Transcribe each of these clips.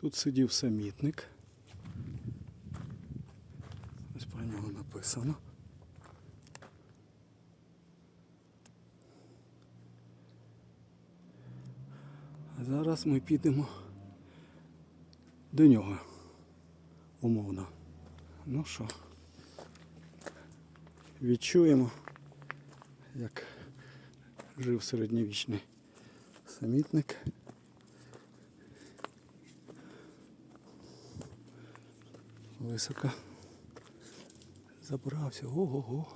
Тут сидів самітник. Ось про нього написано. А зараз ми підемо до нього. Умовно. Ну що, відчуємо, як жив середньовічний самітник. Високо забрався. Ого-го.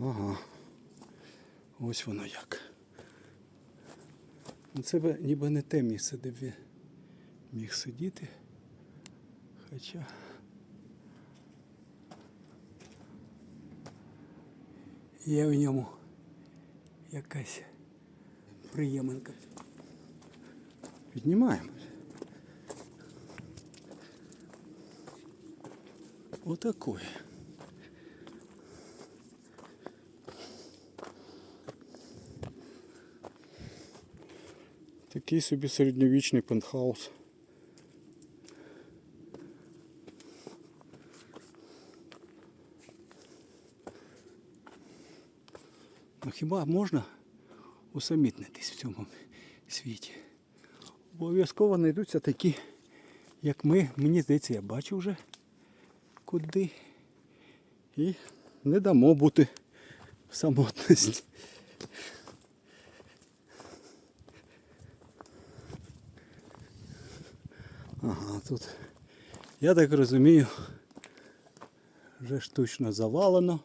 Ага. Ось воно як. Ну, Це би ніби не те місце, де б міг сидіти. Хоча. Є в ньому якась приєминка. Піднімаємось. Отакої. Такий собі середньовічний пентхаус. Ну хіба можна усамітнитись в цьому світі? Обов'язково знайдуться такі, як ми. Мені здається, я бачу вже куди. І не дамо бути в самотності. Ага, тут, я так розумію, вже штучно завалено.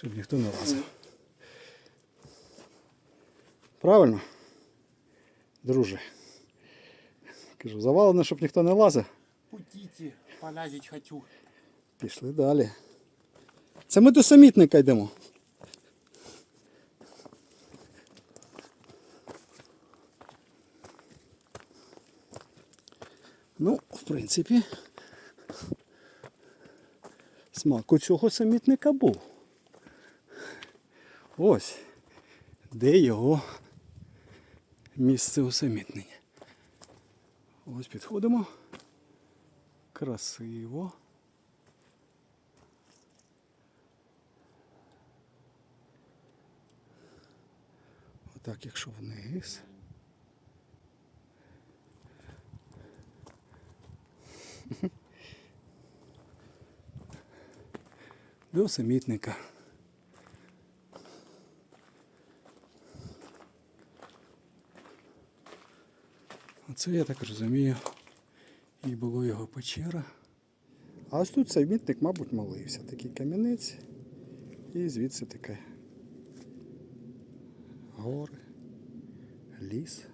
Щоб ніхто не лазив. Правильно? Друже. Кажу, завалено, щоб ніхто не лазив. Путите, полазить хочу. Пішли далі. Це ми до самітника йдемо. Ну, в принципі, смак у цього самітника був. Ось, де його місце усамітнення. Ось підходимо. Красиво. Отак, якщо вниз. До самітника. Оце, я так розумію, і було його печера. А ось тут самітник, мабуть, молився. Такий камінець. І звідси таке гори, ліс.